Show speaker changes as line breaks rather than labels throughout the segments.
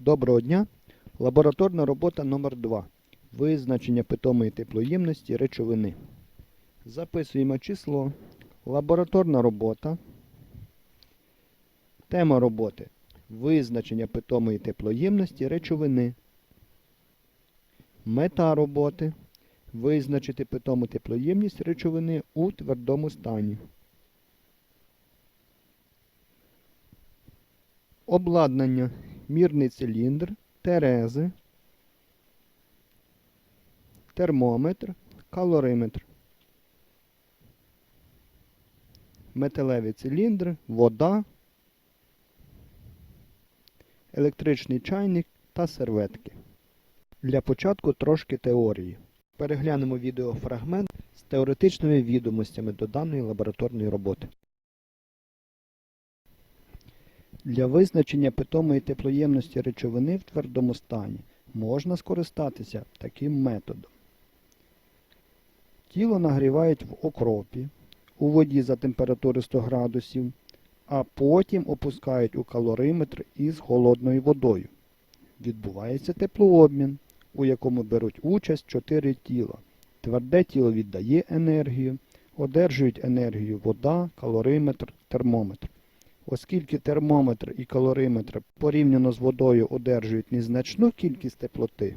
Доброго дня! Лабораторна робота номер 2 Визначення питомої теплоємності речовини. Записуємо число. Лабораторна робота. Тема роботи. Визначення питомої теплоємності речовини. Мета роботи. Визначити питому теплоємність речовини у твердому стані. Обладнання. Мірний циліндр, терези, термометр, калориметр. Металеві циліндри, вода, електричний чайник та серветки. Для початку трошки теорії. Переглянемо відеофрагмент з теоретичними відомостями до даної лабораторної роботи. Для визначення питомої теплоємності речовини в твердому стані можна скористатися таким методом. Тіло нагрівають в окропі, у воді за температури 100 градусів, а потім опускають у калориметр із холодною водою. Відбувається теплообмін, у якому беруть участь 4 тіла. Тверде тіло віддає енергію, одержують енергію вода, калориметр, термометр. Оскільки термометр і калориметр порівняно з водою одержують незначну кількість теплоти,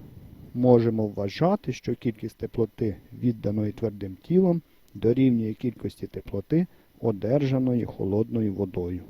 можемо вважати, що кількість теплоти, відданої твердим тілом, дорівнює кількості теплоти, одержаної холодною водою.